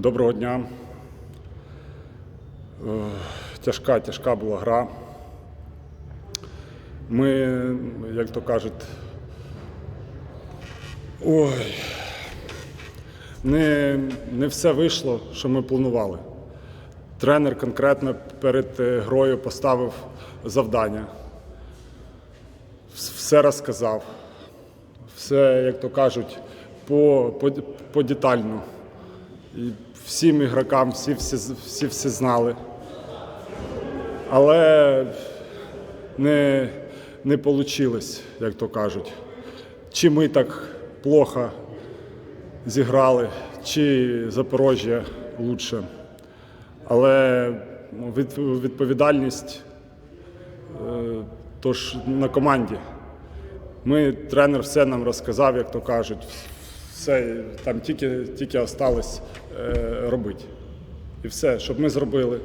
Доброго дня. Е, Тяжка, тяжка була гра. Ми, як то кажуть, ой, не, не все вийшло, що ми планували. Тренер конкретно перед е, грою поставив завдання. Все розказав. Все, як то кажуть, по, по, по детально. Всім ігрокам всі всі, всі, всі знали. Але не, не вийшло, як то кажуть. Чи ми так плохо зіграли, чи Запорожжя лучше. Але ну, відповідальність е, тож на команді. Ми, тренер все нам розказав, як то кажуть. Все, там тільки, тільки осталось е, робити. І все, щоб ми зробили.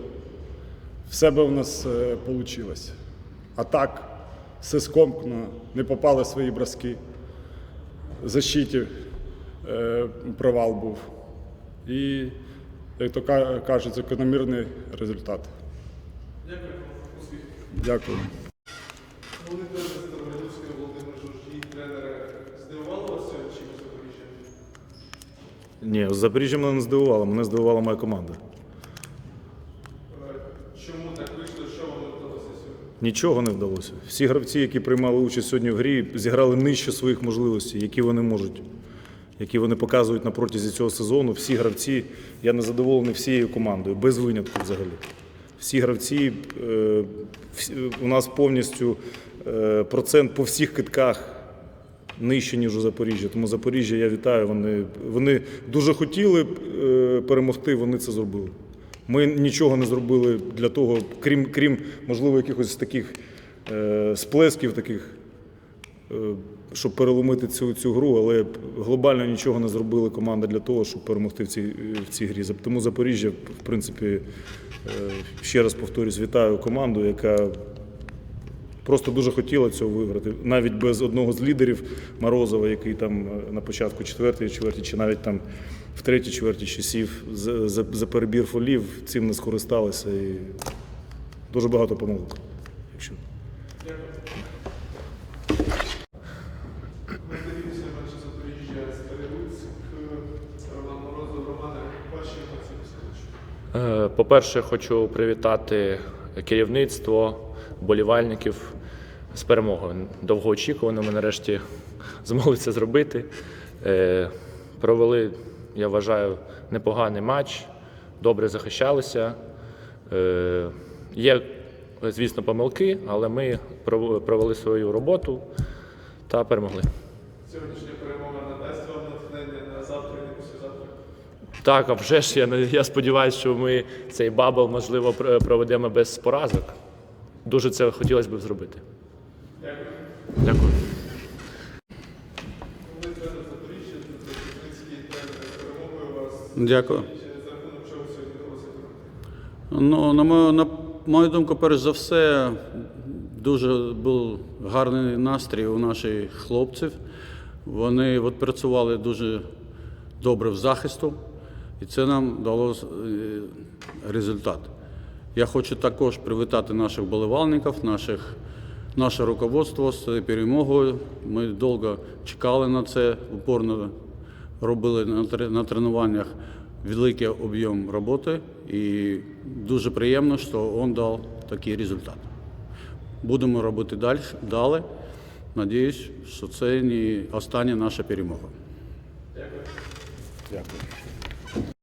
Все би у нас е, вийшло. А так, все скомкно, не попали свої броски. В защиті е, провал був. І, як то кажуть, закономірний результат. Дякую. Володимир Ні, Запоріжжя мене не здивувало, мене здивувала моя команда. Чому так вийшло, що вам не вдалося сьогодні? Нічого не вдалося. Всі гравці, які приймали участь сьогодні в грі, зіграли нижче своїх можливостей, які вони можуть, які вони показують на протязі цього сезону. Всі гравці, я не задоволений всією командою, без винятку взагалі. Всі гравці, е, всі- у нас повністю е, процент по всіх китках нижче, ніж у Запоріжжя. Тому Запоріжжя я вітаю. Вони, вони дуже хотіли е, перемогти, вони це зробили. Ми нічого не зробили для того, крім, крім можливо, якихось таких е, сплесків, таких, е, щоб переломити цю, цю гру, але глобально нічого не зробили команда для того, щоб перемогти в цій, в цій грі. Тому Запоріжжя, в принципі, е, ще раз повторюсь, вітаю команду, яка Просто дуже хотіла цього виграти. Навіть без одного з лідерів Морозова, який там е, на початку четвертої чверті, чи навіть там в третій чверті часів за, за, за перебір фолів, цим не скористалися. І дуже багато помилок. Якщо. Е, По-перше, хочу привітати керівництво, болівальників з перемогою. Довгоочікувано, ми нарешті змогли це зробити. Е, Провели, я вважаю, непоганий матч, добре захищалися. Е, Є, звісно, помилки, але ми провели свою роботу та перемогли. Сьогоднішня перемога надасть вам натхнення на завтра і післязавтра? Так, а вже ж я, я сподіваюся, що ми цей бабл, можливо, проведемо без поразок. Дуже це хотілося б зробити. Дякую. Дякую. Дякую. Ну, на мою, на мою думку, перш за все, дуже був гарний настрій у наших хлопців. Вони от працювали дуже добре в захисту, і це нам дало е, результат. Я хочу також привітати наших болівальників, наших, наше руководство з перемогою. Ми довго чекали на це, упорно робили на, тренуваннях великий об'єм роботи, і дуже приємно, що він дав такий результат. Будемо робити далі. далі. Надіюсь, що це не остання наша перемога. Дякую.